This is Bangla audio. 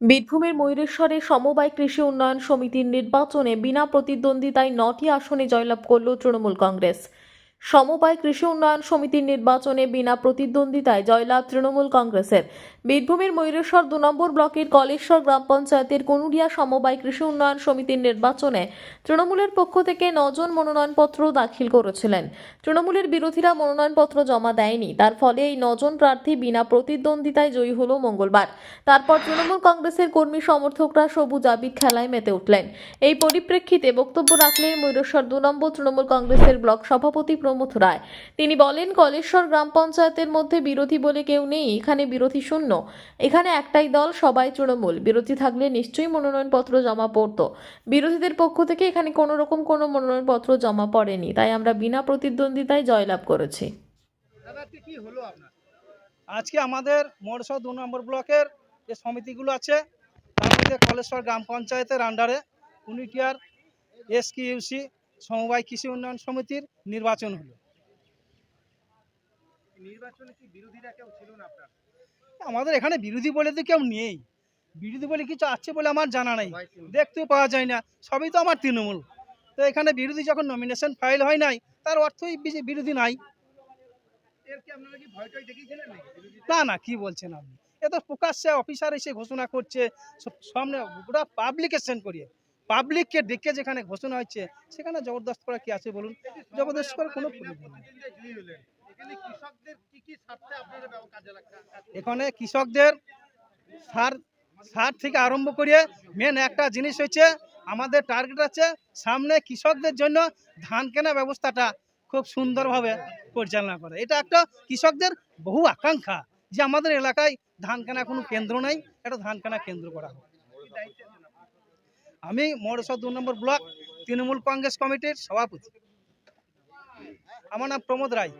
বীরভূমের ময়ূরেশ্বরে সমবায় কৃষি উন্নয়ন সমিতির নির্বাচনে বিনা প্রতিদ্বন্দ্বিতায় নটি আসনে জয়লাভ করল তৃণমূল কংগ্রেস। সমবায় কৃষি উন্নয়ন সমিতির নির্বাচনে বিনা প্রতিদ্বন্দ্বিতায় জয়লাভ তৃণমূল কংগ্রেসের। বীরভূমের ময়ূরেশ্বর দু নম্বর ব্লকের কলেশ্বর গ্রাম পঞ্চায়েতের কনুডিয়া সমবায় কৃষি উন্নয়ন সমিতির নির্বাচনে তৃণমূলের পক্ষ থেকে নজন মনোনয়নপত্র দাখিল করেছিলেন। তৃণমূলের বিরোধীরা মনোনয়নপত্র জমা দেয়নি। তার ফলে এই নজন প্রার্থী বিনা প্রতিদ্বন্দ্বিতায় জয়ী হল মঙ্গলবার। তারপর তৃণমূল কংগ্রেসের কর্মী সমর্থকরা সবুজ আবির খেলায় মেতে উঠলেন। এই পরিপ্রেক্ষিতে বক্তব্য রাখলেন ময়ূরেশ্বর দু নম্বর তৃণমূল কংগ্রেসের ব্লক সভাপতি প্রমথ রায় তিনি বলেন, কলেশ্বর গ্রাম পঞ্চায়েতের মধ্যে বিরোধী বলে কেউ নেই, এখানে বিরোধী শূন্য। এখানে একটাই দল, সবাই তৃণমূল। বিরোধী থাকলে নিশ্চয়ই মনোনয়নপত্র জমা পড়তো। বিরোধীদের পক্ষ থেকে এখানে কোনো রকম কোনো মনোনয়নপত্র জমা পড়েনি। তাই আমরা বিনা প্রতিদ্বন্দ্বিতায় জয়লাভ করেছি। আজকে আমাদের মোড়সা দু নম্বর ব্লকের যে সমিতিগুলো আছে, তার মধ্যে কলেশ্বর গ্রাম পঞ্চায়েতের আন্ডারে উনিটিয়ার এসকিউসি সমবায় কৃষি উন্নয়ন সমিতির নির্বাচন হলো। নির্বাচনে কি বিরোধীরা কেউ ছিল না আপনার? আমাদের এখানে বিরোধী বলে তো কেউ নেই। বিরোধী বলে কিছু আছে বলে আমার জানা নেই। দেখতেও পাওয়া যায় না। সবই তো আমার তৃণমূল। তো এখানে বিরোধী যখন নমিনেশন ফাইল হয় নাই তার অর্থই বিরোধী নাই? না না কি বলছেন আপনি? এ তো প্রকাশ্যে অফিসার এসে ঘোষণা করছে সব- সামনে পুরো পাবলিকেশন করিয়ে। পাবলিককে ডেকে যেখানে ঘোষণা হচ্ছে সেখানে জবরদস্ত করা কি আছে বলুন? জবরদস্ত করে কোনো। এখানে কৃষকদের সার সার থেকে আরম্ভ করে মেন একটা জিনিস হচ্ছে আমাদের টার্গেট আছে সামনে কৃষকদের জন্য ধান কেনা ব্যবস্থাটা খুব সুন্দরভাবে পরিচালনা করে। এটা একটা কৃষকদের বহু আকাঙ্ক্ষা যে আমাদের এলাকায় ধান কেনা কোনো কেন্দ্র নাই, একটা ধান কেনা কেন্দ্র করা হোক কি দায়িত্বে আছেন আপনারা? আমি মরসা দু নম্বর ব্লক তৃণমূল কংগ্রেস কমিটির সভাপতি। আমার নাম প্রমোদ রায়।